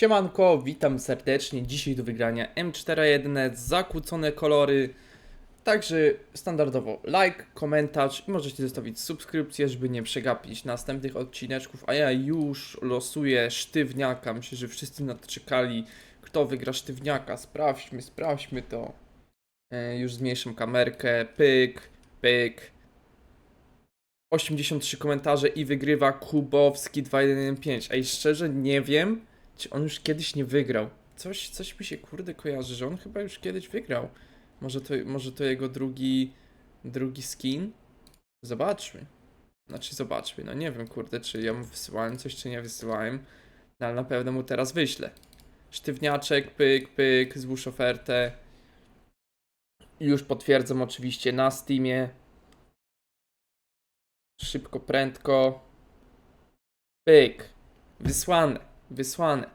Siemanko, witam serdecznie. Dzisiaj do wygrania M41, zakłócone kolory. Także standardowo like, komentarz i możecie zostawić subskrypcję, żeby nie przegapić następnych odcineczków. A ja już losuję sztywniaka. Myślę, że wszyscy na to czekali. Kto wygra sztywniaka? Sprawdźmy, sprawdźmy to. E, już zmniejszam kamerkę. Pyk, pyk. 83 komentarze i wygrywa Kubowski 2115. Ej, szczerze nie wiem, czy on już kiedyś nie wygrał. Coś, coś mi się kurde kojarzy, że on chyba już kiedyś wygrał. Może to, może to jego drugi, drugi skin? Zobaczmy. Znaczy zobaczmy, no nie wiem kurde, czy ja mu wysyłałem coś, czy nie wysyłałem. No ale na pewno mu teraz wyślę. Sztywniaczek, pyk, pyk, złóż ofertę. Już potwierdzam oczywiście na Steamie. Szybko, prędko. Pyk. Wysłane, wysłane.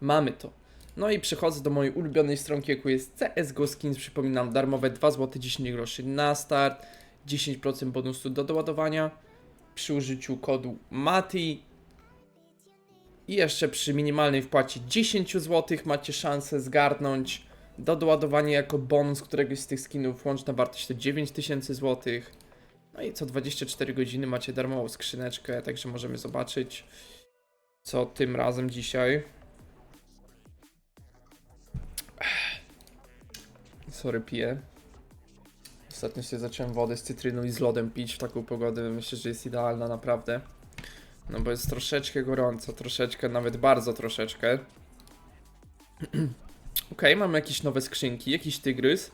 Mamy to. No i przechodzę do mojej ulubionej stronki, jaką jest CSGO Skins. Przypominam, darmowe 2 zł 10 groszy na start. 10% bonusu do doładowania przy użyciu kodu MATI. I jeszcze przy minimalnej wpłacie 10 zł macie szansę zgarnąć do doładowania jako bonus któregoś z tych skinów. Łączna wartość to 9000 zł. No i co 24 godziny macie darmową skrzyneczkę, także możemy zobaczyć, co tym razem dzisiaj. Sorry, piję. Ostatnio sobie zacząłem wodę z cytryną i z lodem pić w taką pogodę. Myślę, że jest idealna naprawdę. No bo jest troszeczkę gorąco, troszeczkę, nawet bardzo troszeczkę. Okej, mamy jakieś nowe skrzynki, jakiś tygrys.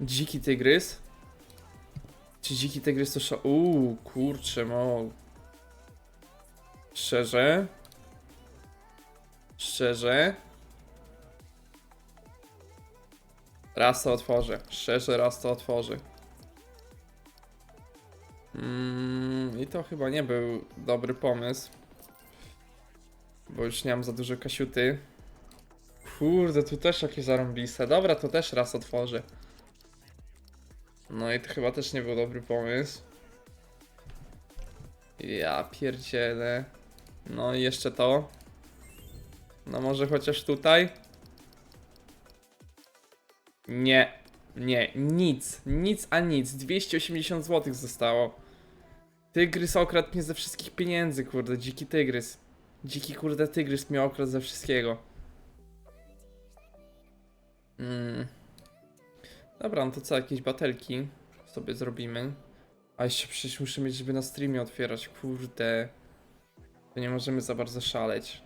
Dziki tygrys. Czy dziki tygrys to sza... Uuu, kurczę, mo... Szczerze? Szczerze? Raz to otworzę. Szczerze, raz to otworzę. Mm, I to chyba nie był dobry pomysł. Bo już nie mam za dużo kasiuty. Kurde, tu też jakieś zarąbiste. Dobra, to też raz otworzę. No i to chyba też nie był dobry pomysł. Ja pierdzielę. No i jeszcze to. No może chociaż tutaj? Nie. Nie, nic. Nic a nic. 280 zł zostało. Tygrys okradł mnie ze wszystkich pieniędzy, kurde. Dziki tygrys. Dziki kurde tygrys mnie okradł ze wszystkiego. Mm. Dobra, no to co, jakieś batelki sobie zrobimy. A jeszcze przecież muszę mieć, żeby na streamie otwierać, kurde. To nie możemy za bardzo szaleć.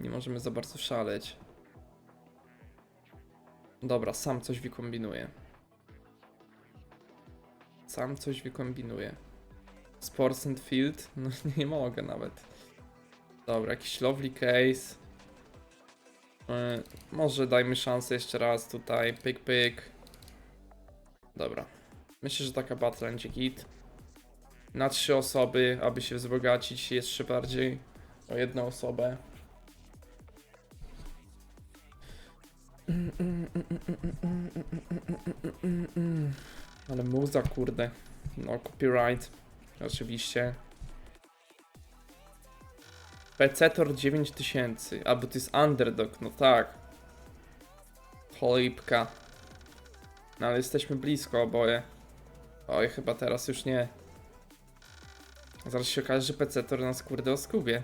Nie możemy za bardzo szaleć. Dobra, sam coś wykombinuję. Sam coś wykombinuję. Sports and Field? No nie mogę nawet. Dobra, jakiś lovely case. Yy, może dajmy szansę jeszcze raz tutaj. Pyk, pyk. Dobra. Myślę, że taka battle będzie git. Na trzy osoby, aby się wzbogacić jeszcze bardziej o jedną osobę. Ale muza, kurde. No, copyright. Oczywiście. PC-tor 9000. A, bo to jest underdog, no tak. Cholipka. No ale jesteśmy blisko oboje. Oj, chyba teraz już nie. Zaraz się okaże, że PC-tor nas kurde oskubie.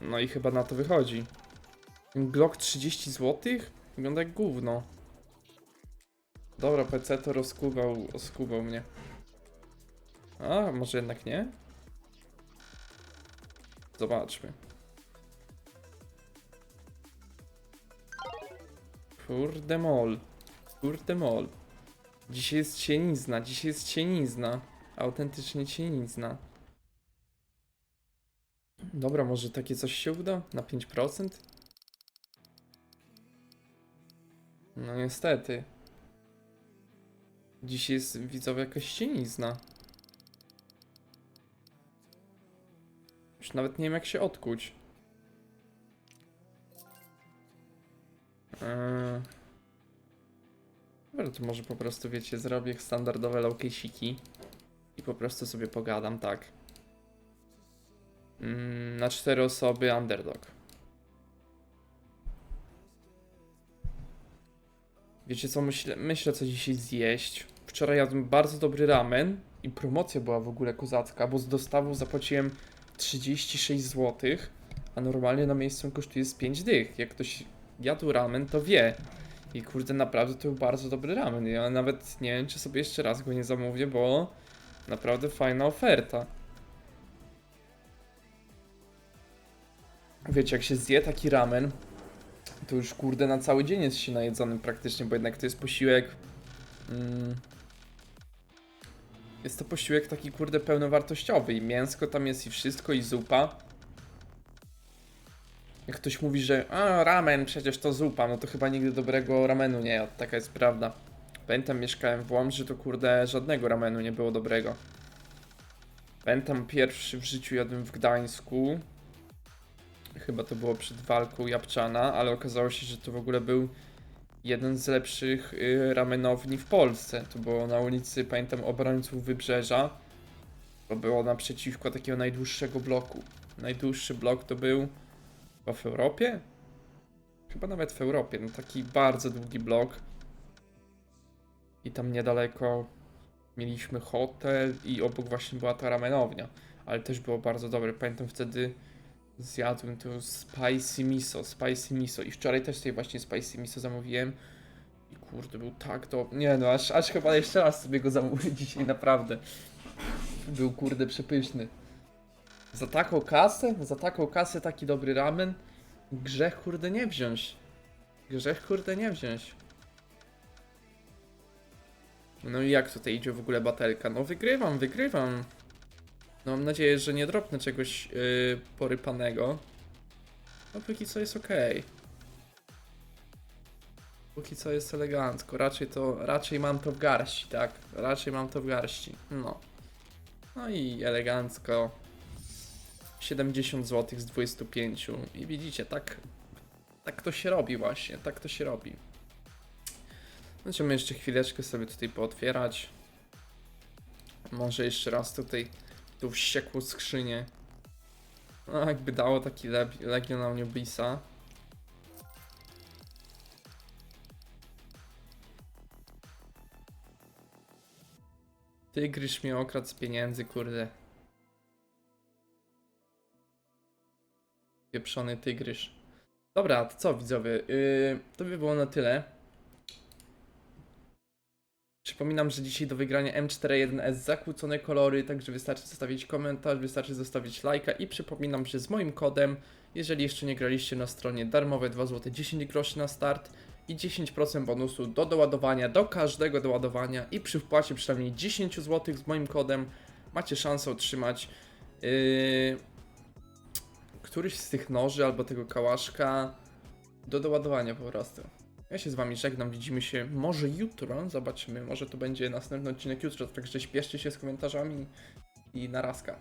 No i chyba na to wychodzi. Glock 30 zł? Wygląda jak gówno. Dobra, PC to rozkubał, oskubał mnie. A, może jednak nie? Zobaczmy. Kurde mol. Kurde mol. Dzisiaj jest cienizna, dzisiaj jest cienizna. Autentycznie cienizna. Dobra, może takie coś się uda? Na 5%? No niestety. Dziś jest widzowie jakaś cienizna. Już nawet nie wiem jak się odkuć. Eee... Dobra, to może po prostu wiecie, zrobię standardowe locate'iki i po prostu sobie pogadam, tak. Mm, na cztery osoby underdog. Wiecie co, myślę, myślę co dzisiaj zjeść. Wczoraj jadłem bardzo dobry ramen i promocja była w ogóle kozacka, bo z dostawą zapłaciłem 36 zł, a normalnie na miejscu kosztuje z 5 dych. Jak ktoś jadł ramen, to wie. I kurde, naprawdę to był bardzo dobry ramen. Ja nawet nie wiem, czy sobie jeszcze raz go nie zamówię, bo naprawdę fajna oferta. Wiecie, jak się zje taki ramen, to już kurde na cały dzień jest się najedzonym praktycznie, bo jednak to jest posiłek. Mm, jest to posiłek taki kurde pełnowartościowy i mięsko tam jest i wszystko i zupa. Jak ktoś mówi, że a ramen przecież to zupa, no to chyba nigdy dobrego ramenu nie jadł, taka jest prawda. Pamiętam mieszkałem w Łomży, to kurde żadnego ramenu nie było dobrego. Pamiętam pierwszy w życiu jadłem w Gdańsku. Chyba to było przed walką Japczana, ale okazało się, że to w ogóle był jeden z lepszych y, ramenowni w Polsce. To było na ulicy, pamiętam, Obrońców Wybrzeża. To było naprzeciwko takiego najdłuższego bloku. Najdłuższy blok to był chyba w Europie? Chyba nawet w Europie. No taki bardzo długi blok. I tam niedaleko mieliśmy hotel i obok właśnie była ta ramenownia. Ale też było bardzo dobre. Pamiętam wtedy zjadłem to spicy miso, spicy miso i wczoraj też sobie właśnie spicy miso zamówiłem i kurde, był tak to, nie no, aż, aż chyba jeszcze raz sobie go zamówię dzisiaj, naprawdę. Był kurde przepyszny. Za taką kasę, za taką kasę taki dobry ramen, grzech kurde nie wziąć. Grzech kurde nie wziąć. No i jak tutaj idzie w ogóle batelka? No wygrywam, wygrywam. No mam nadzieję, że nie dropnę czegoś yy, porypanego. No póki co jest ok. Póki co jest elegancko. Raczej to, raczej mam to w garści, tak? Raczej mam to w garści. No. No i elegancko. 70 zł z 25. I widzicie, tak, tak to się robi właśnie, tak to się robi. Będziemy jeszcze chwileczkę sobie tutaj pootwierać. Może jeszcze raz tutaj tą wściekłą skrzynię. No, jakby dało taki le Legional Newbisa. Tygrysz mnie okradł z pieniędzy, kurde. Pieprzony tygrysz. Dobra, to co widzowie? Yy, to by było na tyle. Przypominam, że dzisiaj do wygrania M41S zakłócone kolory, także wystarczy zostawić komentarz, wystarczy zostawić lajka i przypominam, że z moim kodem, jeżeli jeszcze nie graliście na stronie darmowe 2 zł 10 groszy na start i 10% bonusu do doładowania, do każdego doładowania i przy wpłacie przynajmniej 10 zł z moim kodem macie szansę otrzymać yy, któryś z tych noży albo tego kałaszka do doładowania po prostu. Ja się z wami żegnam, widzimy się może jutro, zobaczymy, może to będzie następny odcinek jutro, także śpieszcie się z komentarzami i narazka.